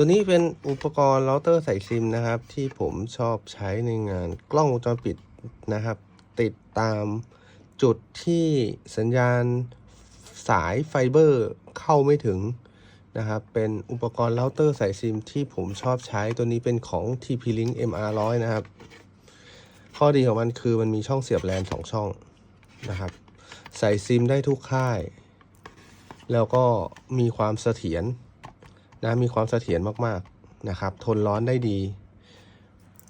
ตัวนี้เป็นอุปกรณ์เราเตอร์ใส่ซิมนะครับ ที่ผมชอบใช้ในงานกล้องวงจรปิดนะครับ ติดตามจุดที่สัญญาณสายไฟเบอร์เข้าไม่ถึงนะครับ เป็นอุปกรณ์เราเตอร์ใส่ซิมที่ผมชอบใช้ตัวนี้เป็นของ TP-Link MR100 นะครับ ข้อดีของมันคือมันมีช่องเสียบแลนสองช่องนะครับ ใส่ซิมได้ทุกค่าย แล้วก็มีความเสถียร นะมีความเสถียรมากๆนะครับ ทนร้อนได้ดี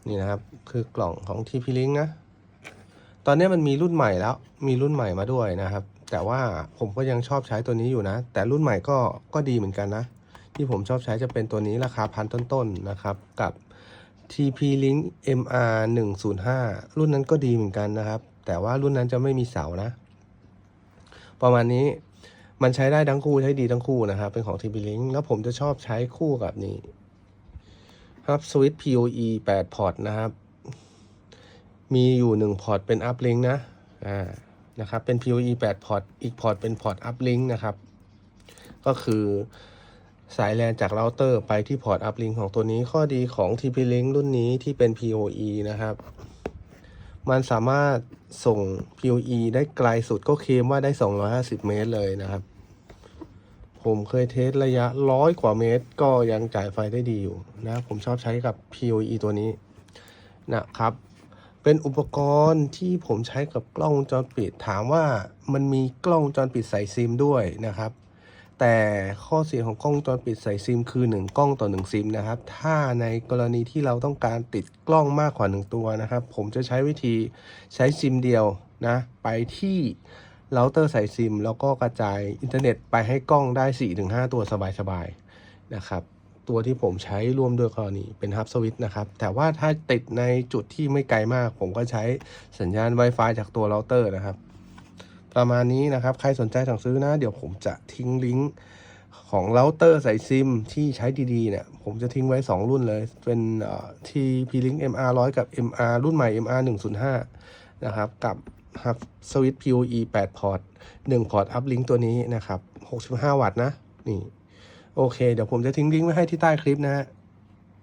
นี่นะครับ คือกล่องของ TP Link นะ ตอนนี้มันมีรุ่นใหม่แล้ว มีรุ่นใหม่มาด้วยนะครับ แต่ว่าผมก็ยังชอบใช้ตัวนี้อยู่นะ แต่รุ่นใหม่ก็ก็ดีเหมือนกันนะ ที่ผมชอบใช้จะเป็นตัวนี้ราคาพันต้นๆนะครับ กับ TP Link MR 105รุ่นนั้นก็ดีเหมือนกันนะครับ แต่ว่ารุ่นนั้นจะไม่มีเสานะ ประมาณนี้ มันใช้ได้ทั้งคู่ใช้ดีทั้งคู่นะครับ เป็นของ TP Link แล้วผมจะชอบใช้คู่กับนี่ครับสวิต PoE 8 พอร์ตนะครับ มีอยู่ 1 พอร์ตเป็น uplink นะอ่านะครับ เป็น PoE 8 พอร์ต อีกพอร์ตเป็นพอร์ต uplink นะครับ ก็คือสายแลนจากเราเตอร์ไปที่พอร์ต uplink ของตัวนี้ข้อดีของ TP Link รุ่นนี้ที่เป็น PoE นะครับ มันสามารถส่ง PoE ได้ไกลสุดก็เคลมว่าได้ 250 เมตรเลยนะครับ ผมเคยเทสระยะร้อยกว่าเมตร ก็ยังจ่ายไฟได้ดีอยู่นะ ผมชอบใช้กับ PoE ตัวนี้นะครับ เป็นอุปกรณ์ที่ผมใช้กับกล้องวงจรปิด ถามว่ามันมีกล้องวงจรปิดใส่ซิมด้วยนะครับ แต่ข้อเสียของกล้องวงจรปิดใส่ซิมคือ 1 กล้องต่อ 1 ซิมนะครับ ถ้าในกรณีที่เราต้องการติดกล้องมากกว่า 1 ตัวนะครับ ผมจะใช้วิธีใช้ซิมเดียวนะ ไปที่ เราเตอร์ใส่ซิม แล้วก็กระจายอินเทอร์เน็ตไปให้กล้องได้ 4-5 ตัวสบายๆนะครับ ตัวที่ผมใช้ร่วมด้วยกรณีเป็นฮับสวิตนะครับ แต่ว่าถ้าติดในจุดที่ไม่ไกลมาก ผมก็ใช้สัญญาณ Wi-Fi จากตัวเราเตอร์นะครับ ประมาณนี้นะครับ ใครสนใจสั่งซื้อนะ เดี๋ยวผมจะทิ้งลิงก์ของเราเตอร์ใส่ซิมที่ใช้ดีๆเนี่ย ผมจะทิ้งไว้ 2 รุ่นเลย เป็นที่ P-Link MR 100 กับ MR รุ่นใหม่ MR 105นะครับ กับ Hub Switch PoE 8 พอร์ต1พอร์ตอัพลิงตัวนี้นะครับ 65 วัตต์นะ นี่ โอเค เดี๋ยวผมจะทิ้งลิงก์ไว้ให้ที่ใต้คลิปนะฮะ